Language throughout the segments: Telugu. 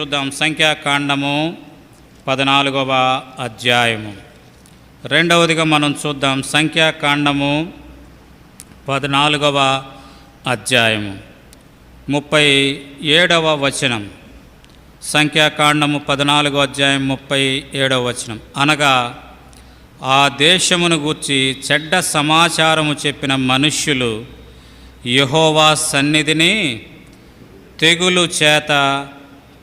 చూద్దాం. సంఖ్యాకాండము పద్నాలుగవ అధ్యాయము. రెండవదిగా మనం చూద్దాం. సంఖ్యాకాండము పద్నాలుగవ అధ్యాయము. ముప్పై ఏడవ వచనం. సంఖ్యాకాండము పద్నాలుగో అధ్యాయం ముప్పై ఏడవ వచనం. అనగా ఆ దేశమును గూర్చి చెడ్డ సమాచారము చెప్పిన మనుష్యులు యహోవా సన్నిధిని తెగులు చేత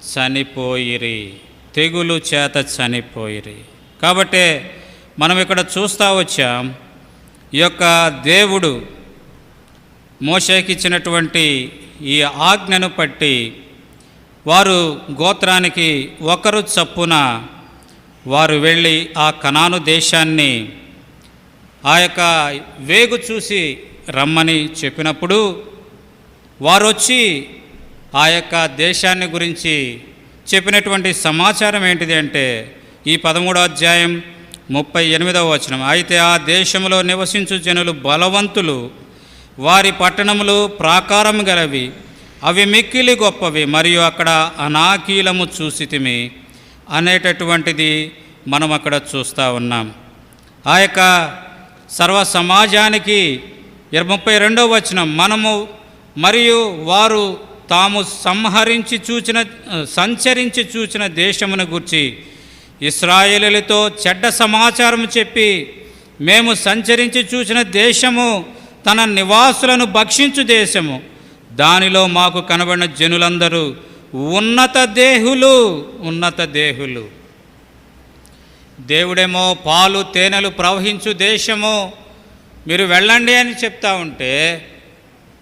చనిపోయిరి. తెగులు చేత చనిపోయిరి. కాబట్టి మనం ఇక్కడ చూస్తూ వచ్చాం ఈ యొక్క దేవుడు మోషేకిచ్చినటువంటి ఈ ఆజ్ఞను పట్టి వారు గోత్రానికి ఒకరు చప్పున వారు వెళ్ళి ఆ కణాను దేశాన్ని ఆ యొక్క వేగు చూసి రమ్మని చెప్పినప్పుడు వారు వచ్చి ఆ యొక్క దేశాన్ని గురించి చెప్పినటువంటి సమాచారం ఏంటిది అంటే ఈ పదమూడో అధ్యాయం ముప్పై ఎనిమిదవ వచనం. అయితే ఆ దేశంలో నివసించు జనులు బలవంతులు వారి పట్టణములు ప్రాకారం గలవి అవి మిక్కిలి గొప్పవి మరియు అక్కడ అనాకీలము చూసితిమి అనేటటువంటిది మనం అక్కడ చూస్తూ ఉన్నాం. ఆ యొక్క సర్వ సమాజానికి ముప్పై రెండవ వచనం మనము మరియు వారు తాము సంహరించి చూచిన సంచరించి చూచిన దేశమును గుర్చి ఇస్రాయేలులతో చెడ్డ సమాచారం చెప్పి మేము సంచరించి చూసిన దేశము తన నివాసులను భక్షించు దేశము. దానిలో మాకు కనబడిన జనులందరూ ఉన్నత దేహులు ఉన్నత దేహులు. దేవుడేమో పాలు తేనెలు ప్రవహించు దేశము. మీరు వెళ్ళండి అని చెప్తా ఉంటే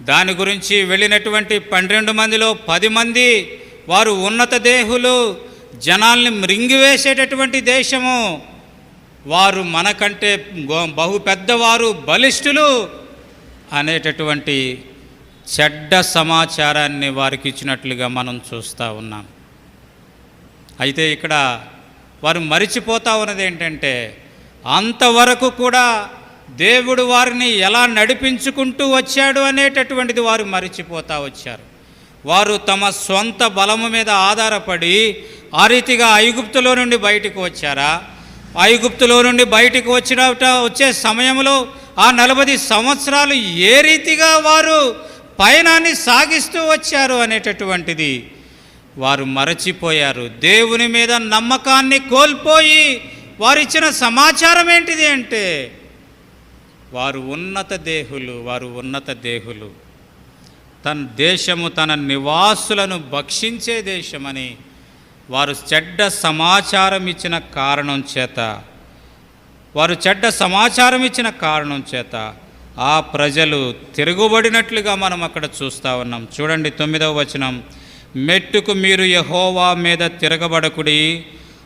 దాని గురించి వెళ్ళినటువంటి పన్నెండు మందిలో పది మంది వారు ఉన్నత దేహులు జనాల్ని మృంగివేసేటటువంటి దేశము. వారు మనకంటే బహు పెద్దవారు బలిష్ఠులు అనేటటువంటి చెడ్డ సమాచారాన్ని వారికి ఇచ్చినట్లుగా మనం చూస్తూ ఉన్నాం. అయితే ఇక్కడ వారు మరిచిపోతా ఉన్నది ఏంటంటే అంతవరకు కూడా దేవుడు వారిని ఎలా నడిపించుకుంటూ వచ్చాడు అనేటటువంటిది వారు మరిచిపోతా వచ్చారు. వారు తమ సొంత బలము మీద ఆధారపడి ఆ రీతిగా ఐగుప్తులో నుండి బయటకు వచ్చారా? ఐగుప్తులో నుండి బయటకు వచ్చిన వచ్చే సమయంలో ఆ నలభై సంవత్సరాలు ఏ రీతిగా వారు పయనాన్ని సాగిస్తూ వచ్చారు అనేటటువంటిది వారు మరచిపోయారు. దేవుని మీద నమ్మకాన్ని కోల్పోయి వారు ఇచ్చిన సమాచారం ఏంటిది అంటే వారు ఉన్నత దేహులు వారు ఉన్నత దేహులు. తన దేశము తన నివాసులను భక్షించే దేశమని వారు చెడ్డ సమాచారం ఇచ్చిన కారణం చేత వారు చెడ్డ సమాచారం ఇచ్చిన కారణం చేత ఆ ప్రజలు తిరుగుబడినట్లుగా మనం అక్కడ చూస్తూ ఉన్నాం. చూడండి తొమ్మిదవ వచనం. మెట్టుకు మీరు యహోవా మీద తిరగబడకుడి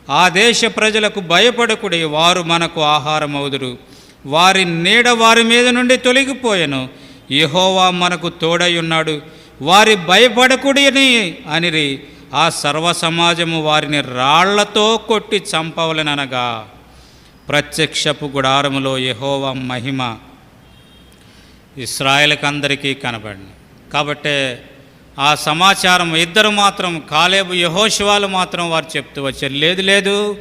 ఆ దేశ ప్రజలకు భయపడకుడి వారు మనకు ఆహారం అవుదురు వారి నీడ వారి మీద నుండి తొలగిపోయాను. యహోవా మనకు తోడయున్నాడు వారి భయపడకుడిని అనిరి. ఆ సర్వ సమాజము వారిని రాళ్ళతో కొట్టి చంపవలననగా ప్రత్యక్షపు గుడారములో యహోవా మహిమ ఇస్రాయేల్కి అందరికీ కనబడింది. కాబట్టే ఆ సమాచారం ఇద్దరు మాత్రం కాలేబు యహోశివాలు మాత్రం వారు చెప్తూ వచ్చారు. లేదు లేదు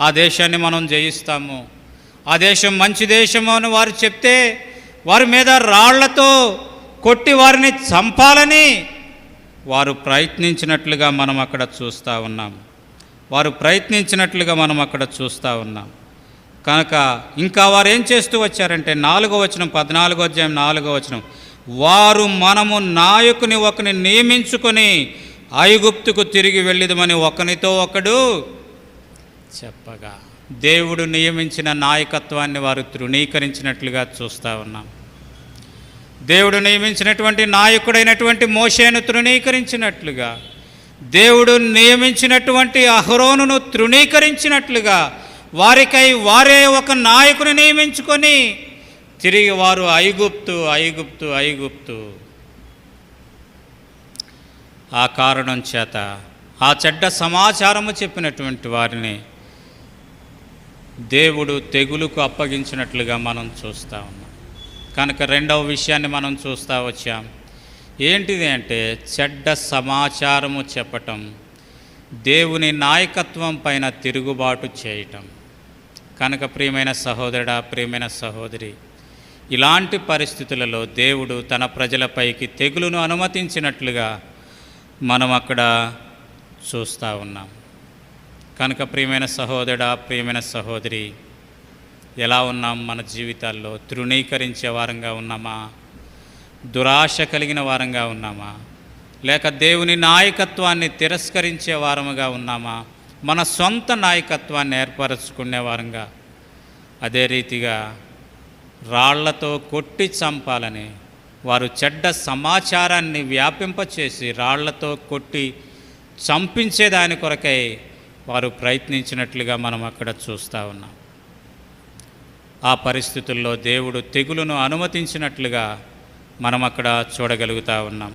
ఆ దేశాన్ని మనం జయిస్తాము. ఆ దేశం మంచి దేశము అని వారు చెప్తే వారి మీద రాళ్ళతో కొట్టి వారిని చంపాలని వారు ప్రయత్నించినట్లుగా మనం అక్కడ చూస్తూ ఉన్నాం. వారు ప్రయత్నించినట్లుగా మనం అక్కడ చూస్తూ ఉన్నాం. కనుక ఇంకా వారు ఏం చేస్తూ వచ్చారంటే నాలుగో వచనం పద్నాలుగో అధ్యాయం నాలుగో వచనం. వారు మనము నాయకుని ఒకని నియమించుకొని ఐగుప్తుకు తిరిగి వెళ్ళిదమని ఒకనితో ఒకడు చెప్పగా. దేవుడు నియమించిన నాయకత్వాన్ని వారు తృణీకరించినట్లుగా చూస్తూ ఉన్నాం. దేవుడు నియమించినటువంటి నాయకుడైనటువంటి మోషేను తృణీకరించినట్లుగా దేవుడు నియమించినటువంటి అహరోనును తృణీకరించినట్లుగా వారికై వారే ఒక నాయకుని నియమించుకొని తిరిగి వారు ఐగుప్తు ఐగుప్తు ఐగుప్తు. ఆ కారణం చేత ఆ చెడ్డ సమాచారము చెప్పినటువంటి వారిని దేవుడు తెగులుకు అప్పగించినట్లుగా మనం చూస్తూ ఉన్నాం. కనుక రెండవ విషయాన్ని మనం చూస్తూ వచ్చాం. ఏంటిది అంటే చెడ్డ సమాచారము చెప్పటం దేవుని నాయకత్వం పైన తిరుగుబాటు చేయటం. కనుక ప్రియమైన సహోదరుడా ప్రియమైన సహోదరి ఇలాంటి పరిస్థితులలో దేవుడు తన ప్రజలపైకి తెగులును అనుమతించినట్లుగా మనం అక్కడ చూస్తూ ఉన్నాం. కనుక ప్రియమైన సహోదరుడా ప్రియమైన సహోదరి ఎలా ఉన్నాం మన జీవితాల్లో? తృణీకరించే వారంగా ఉన్నామా? దురాశ కలిగిన వారంగా ఉన్నామా? లేక దేవుని నాయకత్వాన్ని తిరస్కరించే వారముగా ఉన్నామా? మన సొంత నాయకత్వాన్ని ఏర్పరచుకునే వారంగా? అదే రీతిగా రాళ్ళతో కొట్టి చంపాలని వారు చెడ్డ సమాచారాన్ని వ్యాపింపచేసి రాళ్ళతో కొట్టి చంపించే దాని కొరకై వారు ప్రయత్నించినట్లుగా మనం అక్కడ చూస్తూ ఉన్నాం. ఆ పరిస్థితుల్లో దేవుడు తెగులును అనుమతించినట్లుగా మనం అక్కడ చూడగలుగుతా ఉన్నాం.